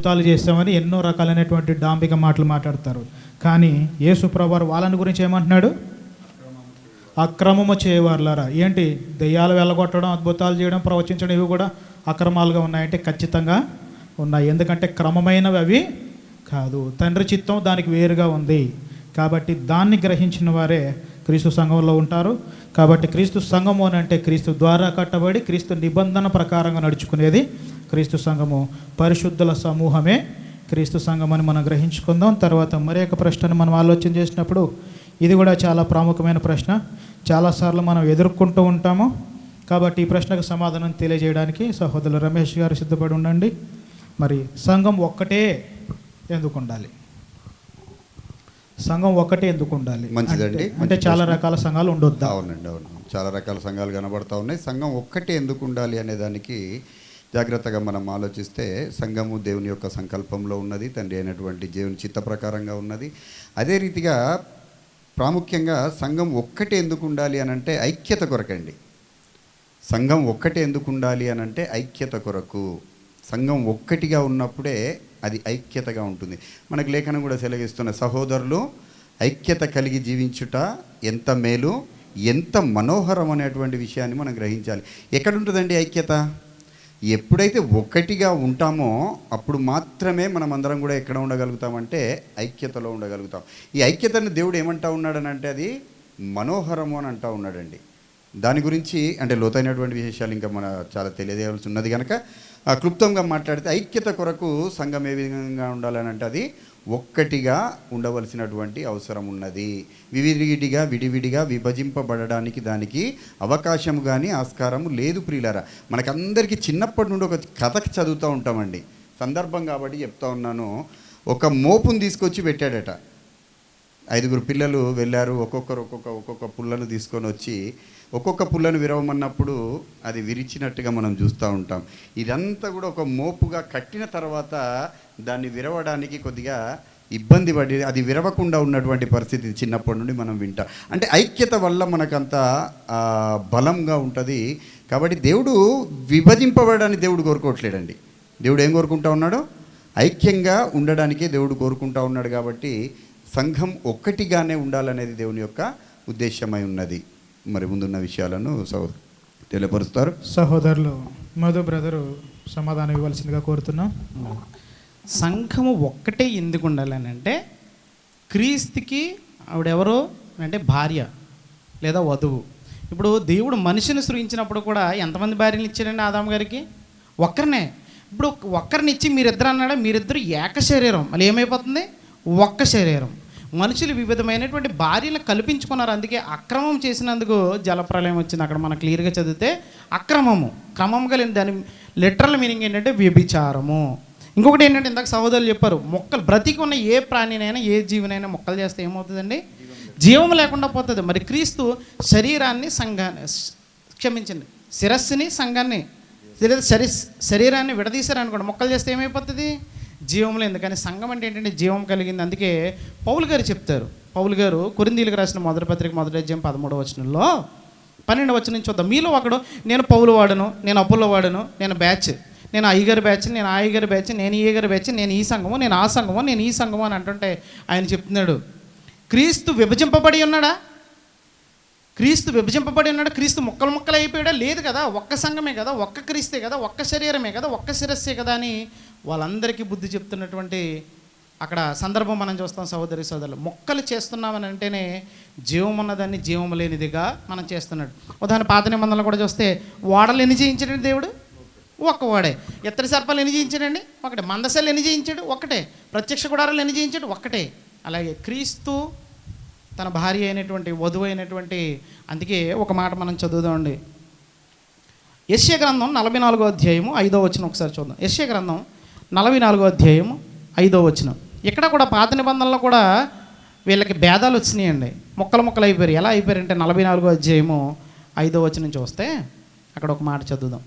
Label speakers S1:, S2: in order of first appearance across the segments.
S1: అద్భుతాలు చేస్తామని ఎన్నో రకాలైనటువంటి డాంబిక మాటలు మాట్లాడతారు. కానీ యేసు వాళ్ళని గురించి ఏమంటున్నాడు? అక్రమము చేయవారులారా. ఏంటి? దెయ్యాలు వెళ్ళగొట్టడం అద్భుతాలు చేయడం ప్రవచించడం ఇవి కూడా అక్రమాలుగా ఉన్నాయంటే ఖచ్చితంగా ఉన్నాయి. ఎందుకంటే క్రమమైనవి అవి కాదు. తండ్రి చిత్తం దానికి వేరుగా ఉంది. కాబట్టి దాన్ని గ్రహించిన వారే క్రీస్తు సంఘంలో ఉంటారు. కాబట్టి క్రీస్తు సంఘము అని అంటే క్రీస్తు ద్వారా కట్టబడి క్రీస్తు నిబంధన ప్రకారంగా నడుచుకునేది క్రీస్తు సంఘము పరిశుద్ధుల సమూహమే క్రీస్తు సంఘం అని మనం గ్రహించుకుందాం. తర్వాత మరి ఒక ప్రశ్నను మనం ఆలోచన చేసినప్పుడు ఇది కూడా చాలా ప్రాముఖ్యమైన ప్రశ్న. చాలాసార్లు మనం ఎదుర్కొంటూ ఉంటాము. కాబట్టి ఈ ప్రశ్నకు సమాధానం తెలియజేయడానికి సహోదరులు రమేష్ గారు సిద్ధపడి ఉండండి. మరి సంఘం ఒక్కటే ఎందుకు ఉండాలి? సంఘం ఒక్కటే ఎందుకు ఉండాలి?
S2: మంచిదండి.
S1: అంటే- చాలా. రకాల సంఘాలు ఉండొద్దా?
S2: అవునండి అవును. చాలా రకాల సంఘాలు కనబడతా ఉన్నాయి. సంఘం ఒక్కటే ఎందుకు ఉండాలి అనే దానికి జాగ్రత్తగా మనం ఆలోచిస్తే సంఘము దేవుని యొక్క సంకల్పంలో ఉన్నది తండ్రి అయినటువంటి దేవుని చిత్త ప్రకారంగా ఉన్నది. అదే రీతిగా ప్రాముఖ్యంగా సంఘం ఒక్కటే ఎందుకు ఉండాలి అని అంటే ఐక్యత కొరకండి. సంఘం ఒక్కటే ఎందుకు ఉండాలి అని అంటే ఐక్యత కొరకు. సంఘం ఒక్కటిగా ఉన్నప్పుడే అది ఐక్యతగా ఉంటుంది. మనకు లేఖనం కూడా సెలవిస్తున్న సహోదరులు ఐక్యత కలిగి జీవించుట ఎంత మేలు ఎంత మనోహరం అనేటువంటి విషయాన్ని మనం గ్రహించాలి. ఎక్కడుంటుందండి ఐక్యత? ఎప్పుడైతే ఒక్కటిగా ఉంటామో అప్పుడు మాత్రమే మనం అందరం కూడా ఎక్కడ ఉండగలుగుతామంటే ఐక్యతలో ఉండగలుగుతాం. ఈ ఐక్యతను దేవుడు ఏమంటా ఉన్నాడని అంటే అది మనోహరము అని అంటా ఉన్నాడండి. దాని గురించి అంటే లోతైనటువంటి విశేషాలు ఇంకా మన చాలా తెలియజేయవలసి ఉన్నది కనుక క్లుప్తంగా మాట్లాడితే ఐక్యత కొరకు సంఘం ఏ విధంగా ఉండాలని అంటే అది ఒక్కటిగా ఉండవలసినటువంటి అవసరం ఉన్నది. వివిడిగా విడివిడిగా విభజింపబడడానికి దానికి అవకాశం కానీ ఆస్కారం లేదు ప్రియులరా. మనకందరికీ చిన్నప్పటి నుండి ఒక కథ చదువుతూ ఉంటామండి. సందర్భం కాబట్టి చెప్తా ఉన్నాను. ఒక మోపును తీసుకొచ్చి పెట్టాడట. ఐదుగురు పిల్లలు వెళ్ళారు. ఒక్కొక్కరు ఒక్కొక్క ఒక్కొక్క పుల్లను తీసుకొని వచ్చి ఒక్కొక్క పుల్లను విరవమన్నప్పుడు అది విరిచినట్టుగా మనం చూస్తూ ఉంటాం. ఇదంతా కూడా ఒక మోపుగా కట్టిన తర్వాత దాన్ని విరవడానికి కొద్దిగా ఇబ్బంది పడి అది విరవకుండా ఉన్నటువంటి పరిస్థితి చిన్నప్పటి నుండి మనం వింటాం. అంటే ఐక్యత వల్ల మనకంత బలంగా ఉంటుంది. కాబట్టి దేవుడు విభజింపబడని దేవుడు కోరుకోవట్లేడండి. దేవుడు ఏం కోరుకుంటా ఉన్నాడు? ఐక్యంగా ఉండడానికే దేవుడు కోరుకుంటా ఉన్నాడు కాబట్టి సంఘం ఒక్కటిగానే ఉండాలనేది దేవుని యొక్క ఉద్దేశమై ఉన్నది. మరి ముందున్న విషయాలను సౌ తెలియపరుస్తారు.
S1: సహోదరులు మధు బ్రదరు సమాధానం ఇవ్వాల్సిందిగా కోరుతున్నాం.
S3: సంఘము ఒక్కటే ఎందుకు ఉండాలని అంటే క్రీస్తుకి ఆవిడెవరో అంటే భార్య లేదా వధువు. ఇప్పుడు దేవుడు మనిషిని సృజించినప్పుడు కూడా ఎంతమంది భార్యలు ఇచ్చాడండి ఆదాం గారికి? ఒక్కరినే. ఇప్పుడు ఒక్కరిని ఇచ్చి మీరిద్దరు అన్నాడు? మీరిద్దరు ఏక శరీరం. మళ్ళీ ఏమైపోతుంది? ఒక్క శరీరం. మనుషులు వివిధమైనటువంటి భార్యలు కల్పించుకున్నారు. అందుకే అక్రమం చేసినందుకు జలప్రలయం వచ్చింది. అక్కడ మనం క్లియర్గా చదివితే అక్రమము క్రమం కలిగిన దాని లిటరల్ మీనింగ్ ఏంటంటే వ్యభిచారము. ఇంకొకటి ఏంటంటే ఇందాక సహోదరులు చెప్పారు మొక్కలు బ్రతికి ఉన్న ఏ ప్రాణినైనా ఏ జీవినైనా మొక్కలు చేస్తే ఏమవుతుందండి? జీవం లేకుండా పోతుంది. మరి క్రీస్తు శరీరాన్ని సంఘాన్ని క్షమించండి శిరస్సుని సంఘాన్ని శరీరాన్ని విడదీశారనుకోండి మొక్కలు చేస్తే ఏమైపోతుంది? జీవంలో ఎందుకని సంఘం అంటే ఏంటంటే జీవం కలిగింది. అందుకే పౌలు గారు చెప్తారు. పౌలు గారు కొరిందీలకు రాసిన మొదటి పత్రిక మొదటి అధ్యాయం పదమూడవ వచనంలో పన్నెండు వచ్చిన నుంచి చూద్దాం. మీలో ఒకడు నేను పౌలు వాడను నేను అప్పుల్లో వాడను నేను బ్యాచ్ నేను అయ్యగారి బ్యాచ్ నేను ఆ బ్యాచ్ నేను ఈ బ్యాచ్ నేను ఈ సంఘము నేను ఆ సంఘము నేను ఈ సంఘము అని అంటుంటే ఆయన చెప్తున్నాడు. క్రీస్తు విభజింపబడి ఉన్నాడా? క్రీస్తు విభజింపబడి ఉన్నాడు క్రీస్తు ముక్కలు ముక్కలు అయిపోయాడా. లేదు కదా ఒక్క సంఘమే కదా ఒక్క క్రీస్తే కదా ఒక్క శరీరమే కదా ఒక్క శిరస్సే కదా అని వాళ్ళందరికీ బుద్ధి చెప్తున్నటువంటి అక్కడ సందర్భం మనం చూస్తాం సహోదరి సోదరులు. మొక్కలు చేస్తున్నామని అంటేనే జీవం ఉన్నదాన్ని జీవం లేనిదిగా మనం చేస్తున్నాడు. ఉదాహరణ పాత నిబంధనలు కూడా చూస్తే ఓడలు ఎన్ని చేయించాడండి దేవుడు? ఒక్క ఓడే. ఇతర సర్పాలు ఎన్ని చేయించాడండి ఒకటే. మందసలు ఎన్ని చేయించాడు ఒకటే. ప్రత్యక్ష గుడారాలు ఎన్ని చేయించాడు ఒకటే. అలాగే క్రీస్తు తన భార్య అయినటువంటి వధువు అయినటువంటి అందుకే ఒక మాట మనం చదువుదామండి. యశ్య గ్రంథం నలభై నాలుగో అధ్యాయము ఐదో వచ్చిన ఒకసారి చూద్దాం. యశ్య గ్రంథం నలభై నాలుగో అధ్యాయము ఐదో వచ్చిన ఇక్కడ కూడా పాత నిబంధనలో కూడా వీళ్ళకి భేదాలు వచ్చినాయండి. మొక్కలు మొక్కలు అయిపోయారు. ఎలా అయిపోయారంటే నలభై నాలుగో అధ్యాయము ఐదో వచ్చిన చూస్తే అక్కడ ఒక మాట చదువుదాం.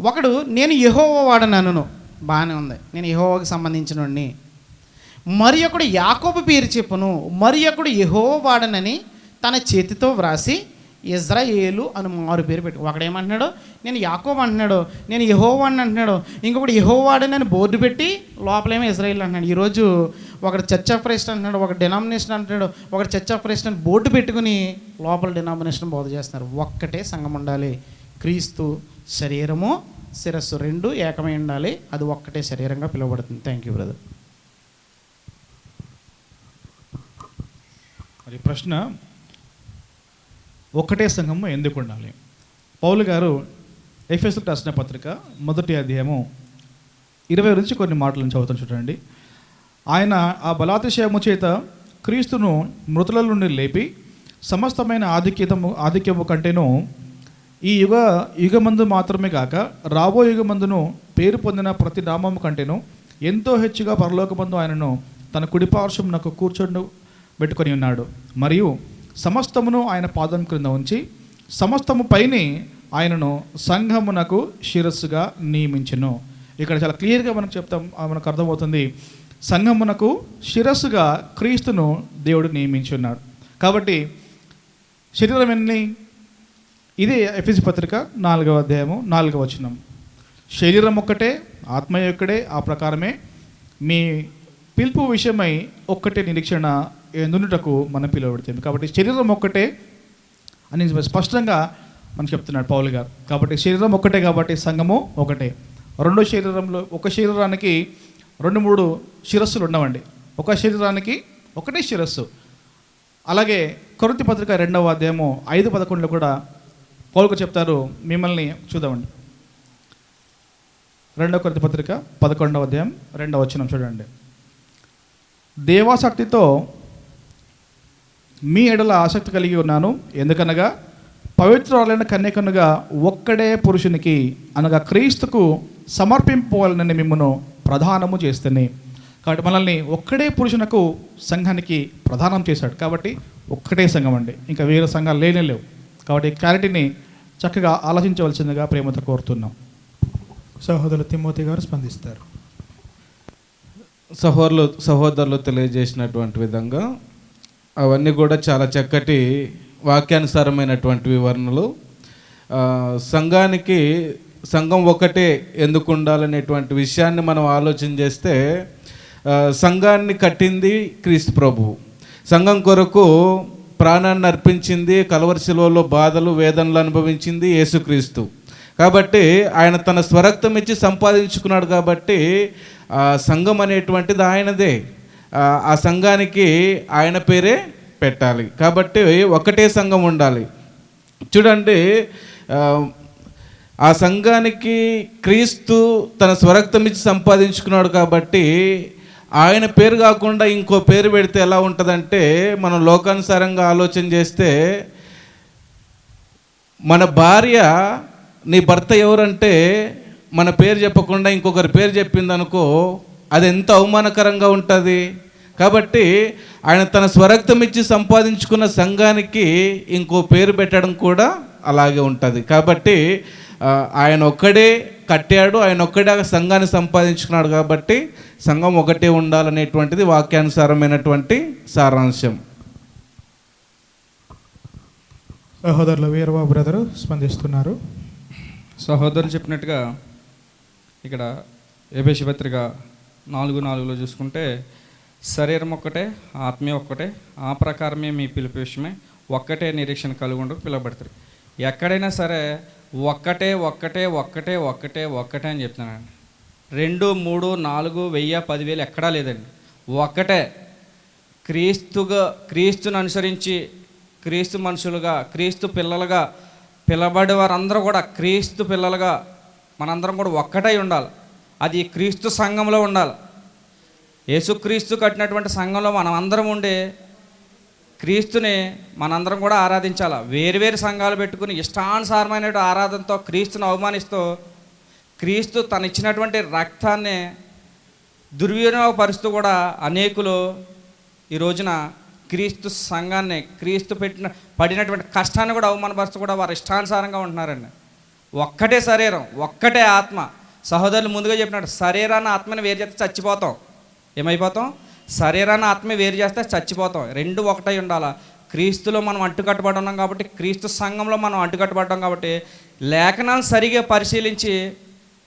S3: ఒకడు నేను యెహోవా వాడనను. బాగానే ఉంది. నేను యెహోవాకి సంబంధించిన మరి ఒకడు యాకోబు పేరు చెప్పును మరి ఒకడు యెహోవా వాడనని తన చేతితో వ్రాసి ఇజ్రాయేలు అని మారు పేరు పెట్టు. ఒకడేమంటున్నాడు? నేను యాకోబ్ అంటున్నాడు నేను యహోవాడిని అంటున్నాడు ఇంకొకటి యహోవాడని అని బోర్డు పెట్టి లోపలేమో ఇజ్రాయేల్ అంటున్నాడు. ఈరోజు ఒకడు చర్చ్ ఆఫ్ క్రైస్ట్ అంటున్నాడు ఒక డినామినేషన్ అంటున్నాడు ఒకటి చర్చ్ ఆఫ్ క్రైస్ట్ అని బోర్డు పెట్టుకుని లోపల డినామినేషన్ బోధ చేస్తున్నారు. ఒక్కటే సంఘం ఉండాలి. క్రీస్తు శరీరము శిరస్సు రెండు ఏకమై ఉండాలి. అది ఒక్కటే శరీరంగా పిలువబడుతుంది. థ్యాంక్ యూ బ్రదర్
S4: మరి ప్రశ్న ఒక్కటే సంఘము ఎందుకు ఉండాలి? పౌలు గారు ఎఫ్ఎస్ రాసిన పత్రిక మొదటి అధ్యాయము ఇరవై నుంచి కొన్ని మాటలను చదువుతాను చూడండి. ఆయన ఆ బలాతిశయము చేత క్రీస్తును మృతుల నుండి లేపి సమస్తమైన ఆధిక్యతము ఆధిక్యము కంటేను ఈ యుగ యుగమందు మాత్రమే కాక రాబో యుగమందును పేరు పొందిన ప్రతి నామము కంటేను ఎంతో హెచ్చుగా పరలోకమందు ఆయనను తన కుడిపార్శ్వం నాకు కూర్చొని పెట్టుకొని ఉన్నాడు. మరియు సమస్తమును ఆయన పాదం క్రింద ఉంచి సమస్తము పైని ఆయనను సంఘమునకు శిరస్సుగా నియమించను. ఇక్కడ చాలా క్లియర్గా మనం చెప్తాం మనకు అర్థమవుతుంది సంఘమునకు శిరస్సుగా క్రీస్తును దేవుడు నియమించి ఉన్నాడు కాబట్టి శరీరం ఎన్ని? ఇది ఎఫ్ఎసి పత్రిక నాలుగవ అధ్యాయము నాలుగవ వచనం. శరీరం ఒక్కటే ఆత్మ ఒక్కడే ఆ ప్రకారమే మీ పిలుపు విషయమై ఒక్కటే నిరీక్షణ ఎందుటకు మనం పిలువబడితే కాబట్టి శరీరం ఒక్కటే అని స్పష్టంగా మనం చెప్తున్నాడు పౌలు గారు. కాబట్టి శరీరం ఒక్కటే కాబట్టి సంఘము ఒకటే. రెండో శరీరంలో ఒక శరీరానికి రెండు మూడు శిరస్సులు ఉండవండి. ఒక శరీరానికి ఒకటే శిరస్సు. అలాగే కొరతి పత్రిక రెండవ అధ్యాయము ఐదు పదకొండులో కూడా పౌలుకు చెప్తారు మిమ్మల్ని చూద్దామండి. రెండవ కొరతి పత్రిక పదకొండవ అధ్యాయం రెండవ వచనం చూడండి. దేవాసక్తితో మీ ఎడల ఆసక్తి కలిగి ఉన్నాను. ఎందుకనగా పవిత్రాలైన కన్యకనుగా ఒక్కడే పురుషునికి అనగా క్రీస్తుకు సమర్పింపవాలని మిమ్మను ప్రధానము చేస్తేనే. కాబట్టి మనల్ని ఒక్కడే పురుషునకు సంఘానికి ప్రధానం చేశాడు. కాబట్టి ఒక్కటే సంఘం అండి. ఇంకా వేరే సంఘాలు లేనే లేవు. కాబట్టి ఈ క్లారిటీని చక్కగా ఆలోచించవలసిందిగా ప్రేమతో కోరుతున్నాం. సహోదరులు తిమోతి గారు స్పందిస్తారు.
S5: సహోదరులు సహోదరులు తెలియజేసినటువంటి విధంగా అవన్నీ కూడా చాలా చక్కటి వాక్యానుసారమైనటువంటి వివరణలు. సంఘానికి సంఘం ఒకటే ఎందుకు ఉండాలనేటువంటి విషయాన్ని మనం ఆలోచన చేస్తే సంఘాన్ని కట్టింది క్రీస్తు ప్రభువు. సంఘం కొరకు ప్రాణాన్ని అర్పించింది కలవరిశిలో బాధలు వేదనలు అనుభవించింది యేసుక్రీస్తు. కాబట్టి ఆయన తన స్వరక్తం ఇచ్చి సంపాదించుకున్నాడు కాబట్టి సంఘం అనేటువంటిది ఆయనదే. ఆ, సంఘానికి ఆయన పేరే పెట్టాలి. కాబట్టి ఒకటే సంఘం ఉండాలి. చూడండి ఆ, ఆ సంఘానికి క్రీస్తు తన స్వరక్తం ఇచ్చి సంపాదించుకున్నాడు కాబట్టి ఆయన పేరు కాకుండా ఇంకో పేరు పెడితే ఎలా ఉంటుందంటే మనం లోకానుసారంగా ఆలోచన చేస్తే మన భార్య నీ భర్త ఎవరంటే మన పేరు చెప్పకుండా ఇంకొకరి పేరు చెప్పిందనుకో అది ఎంత అవమానకరంగా ఉంటుంది? కాబట్టి ఆయన తన స్వరక్తం ఇచ్చి సంపాదించుకున్న సంఘానికి ఇంకో పేరు పెట్టడం కూడా అలాగే ఉంటుంది. కాబట్టి ఆయన ఒక్కడే కట్టాడు ఆయన ఒక్కడే ఆ సంఘాన్ని సంపాదించుకున్నాడు కాబట్టి సంఘం ఒకటే ఉండాలనేటువంటిది వాక్యానుసారమైనటువంటి సారాంశం.
S4: సహోదరులు వీరబాబు బ్రదరు స్పందిస్తున్నారు.
S6: సహోదరులు చెప్పినట్టుగా ఇక్కడ ఏబేసి పత్రిక నాలుగు నాలుగులో చూసుకుంటే శరీరం ఒక్కటే ఆత్మీయ ఒక్కటే ఆ ప్రకారమే మీ పిలుపు విషయమే. ఒక్కటే నిరీక్షణ కలిగి ఉండకు పిలువబడతారు. ఎక్కడైనా సరే ఒక్కటే ఒక్కటే ఒక్కటే ఒక్కటే ఒక్కటే అని చెప్తున్నానండి. రెండు మూడు నాలుగు వెయ్యి పదివేలు ఎక్కడా లేదండి. ఒక్కటే. క్రీస్తుగా క్రీస్తుని అనుసరించి క్రీస్తు మనుషులుగా క్రీస్తు పిల్లలుగా పిలబడే వారందరూ కూడా క్రీస్తు పిల్లలుగా మనందరం కూడా ఒక్కటై ఉండాలి. అది క్రీస్తు సంఘంలో ఉండాలి. యేసుక్రీస్తు కట్టినటువంటి సంఘంలో మనం అందరం ఉండే క్రీస్తుని మనందరం కూడా ఆరాధించాలి? వేరువేరు సంఘాలు పెట్టుకుని ఇష్టానుసారమైన ఆరాధనతో క్రీస్తుని అవమానిస్తూ క్రీస్తు తను ఇచ్చినటువంటి రక్తాన్ని దుర్వినియోగపరుస్తూ కూడా అనేకులు ఈ రోజున క్రీస్తు సంఘాన్ని క్రీస్తు పెట్టిన పడినటువంటి కష్టాన్ని కూడా అవమానపరుస్తూ కూడా వారు ఇష్టానుసారంగా ఉంటున్నారండి. ఒక్కటే శరీరం ఒక్కటే ఆత్మ. సహోదరులు ముందుగా చెప్పినట్టు శరీరాన్ని ఆత్మని వేరు చేస్తే చచ్చిపోతాం. ఏమైపోతాం? శరీరాన్ని ఆత్మ వేరు చేస్తే చచ్చిపోతాం. రెండు ఒకటై ఉండాలా? క్రీస్తులో మనం అంటుకట్టుబడి ఉన్నాం కాబట్టి క్రీస్తు సంఘంలో మనం అంటుకట్టుబడ్డాం కాబట్టి లేఖనాన్ని సరిగా పరిశీలించి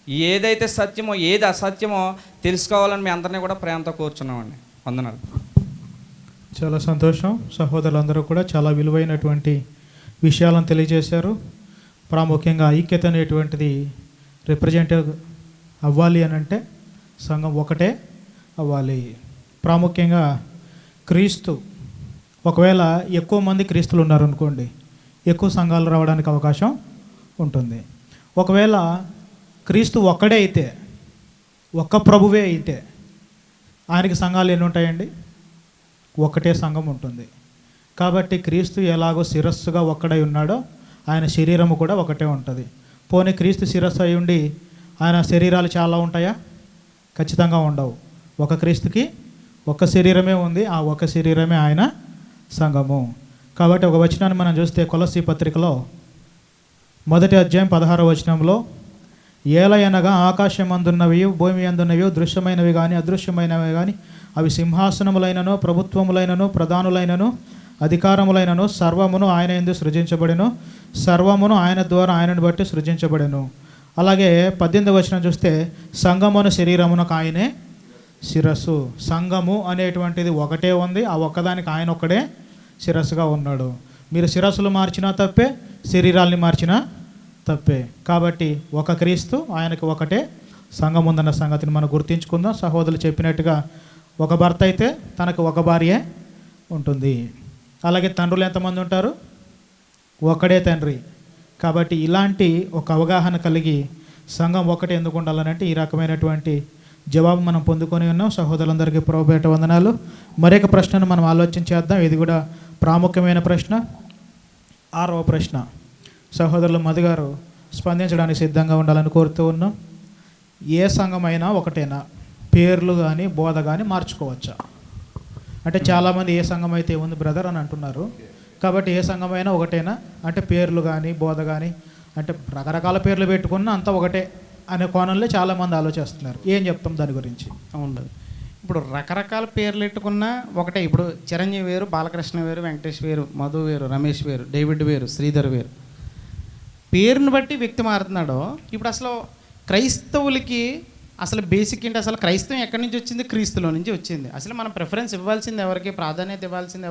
S6: ఏదైతే సత్యమో ఏది అసత్యమో తెలుసుకోవాలని మీ అందరినీ కూడా ప్రేమతో కూర్చున్నామండి. వందనాలు.
S1: చాలా సంతోషం. సహోదరులందరూ కూడా చాలా విలువైనటువంటి విషయాలను తెలియజేశారు. ప్రాముఖ్యంగా ఐక్యత అనేటువంటిది రిప్రజెంటేటివ్ అవ్వాలి అని అంటే సంఘం ఒకటే. అవ్వాలి. ప్రాముఖ్యంగా క్రీస్తు ఒకవేళ ఎక్కువ మంది క్రీస్తులు ఉన్నారనుకోండి ఎక్కువ సంఘాలు రావడానికి అవకాశం ఉంటుంది. ఒకవేళ క్రీస్తు ఒక్కడే అయితే ఒక్క ప్రభువే అయితే ఆయనకి సంఘాలు ఎన్ని ఉంటాయండి? ఒకటే సంఘం ఉంటుంది. కాబట్టి క్రీస్తు ఎలాగో శిరస్సుగా ఒక్కడై ఉన్నాడో ఆయన శరీరము కూడా ఒకటే ఉంటుంది. పోనీ క్రీస్తు శిరస్సు అయి ఉండి ఆయన శరీరాలు చాలా ఉంటాయా? ఖచ్చితంగా ఉండవు. ఒక క్రీస్తుకి ఒక శరీరమే ఉంది ఆ ఒక శరీరమే ఆయన సంఘము. కాబట్టి ఒక వచనాన్ని మనం చూస్తే కొలసి పత్రికలో మొదటి అధ్యాయం పదహార వచనంలో ఏలయనగా ఆకాశం అందున్నవి భూమి అందున్నవి దృశ్యమైనవి కానీ అదృశ్యమైనవి కానీ అవి సింహాసనములైనను ప్రభుత్వములైనను ప్రధానులైనను అధికారములైనను సర్వమును ఆయన ఎందు సృజించబడెను సర్వమును ఆయన ద్వారా ఆయనను బట్టి సృజించబడెను. అలాగే పద్దెనిమిది వచనం చూస్తే సంగమును శరీరమునకు ఆయనే శిరస్సు సంఘము అనేటువంటిది ఒకటే ఉంది. ఆ ఒక్కదానికి ఆయన ఒక్కడే శిరస్సుగా ఉన్నాడు. మీరు శిరస్సులు మార్చినా తప్పే శరీరాల్ని మార్చినా తప్పే. కాబట్టి ఒక క్రీస్తు ఆయనకి ఒకటే సంఘం ఉందన్న సంగతిని మనం గుర్తించుకుందాం. సహోదరులు చెప్పినట్టుగా ఒక భర్త అయితే తనకు ఒక భార్యే ఉంటుంది. అలాగే తండ్రులు ఎంతమంది ఉంటారు? ఒకడే తండ్రి. కాబట్టి ఇలాంటి ఒక అవగాహన కలిగి సంఘం ఒకటి ఎందుకు ఉండాలనంటే ఈ రకమైనటువంటి జవాబు మనం పొందుకొని ఉన్నాం. సహోదరులందరికీ ప్రభుపేట వందనాలు. మరొక ప్రశ్నను మనం ఆలోచించేద్దాం ఇది కూడా ప్రాముఖ్యమైన ప్రశ్న. ఆరవ ప్రశ్న. సహోదరులు మధుగారు స్పందించడానికి సిద్ధంగా ఉండాలని కోరుతూ ఉన్నాం. ఏ సంఘమైనా ఒకటేనా? పేర్లు కానీ బోధ కానీ మార్చుకోవచ్చా? అంటే చాలామంది ఏ సంఘం అయితే ఉంది బ్రదర్ అని అంటున్నారు. కాబట్టి ఏ సంఘమైనా ఒకటేనా? అంటే పేర్లు కానీ బోధ కానీ అంటే రకరకాల పేర్లు పెట్టుకున్నా అంతా ఒకటే. అనే కోణంలో చాలామంది ఆలోచిస్తున్నారు. ఏం చెప్తాం దాని గురించి?
S3: అవును. ఇప్పుడు రకరకాల పేర్లు పెట్టుకున్నా ఒకటే. ఇప్పుడు చిరంజీవి వేరు బాలకృష్ణ వేరు వెంకటేష్ వేరు మధు వేరు రమేష్ వేరు డేవిడ్ వేరు శ్రీధర్ వేరు. పేరుని బట్టి వ్యక్తి మారుతున్నాడో ఇప్పుడు అసలు క్రైస్తవులకి అసలు బేసిక్ ఏంటి? అసలు క్రైస్తవం ఎక్కడి నుంచి వచ్చింది? క్రీస్తులో నుంచి వచ్చింది. అసలు మనం ప్రిఫరెన్స్ ఇవ్వాల్సింది ఎవరికి? ప్రాధాన్యత ఇవ్వాల్సింది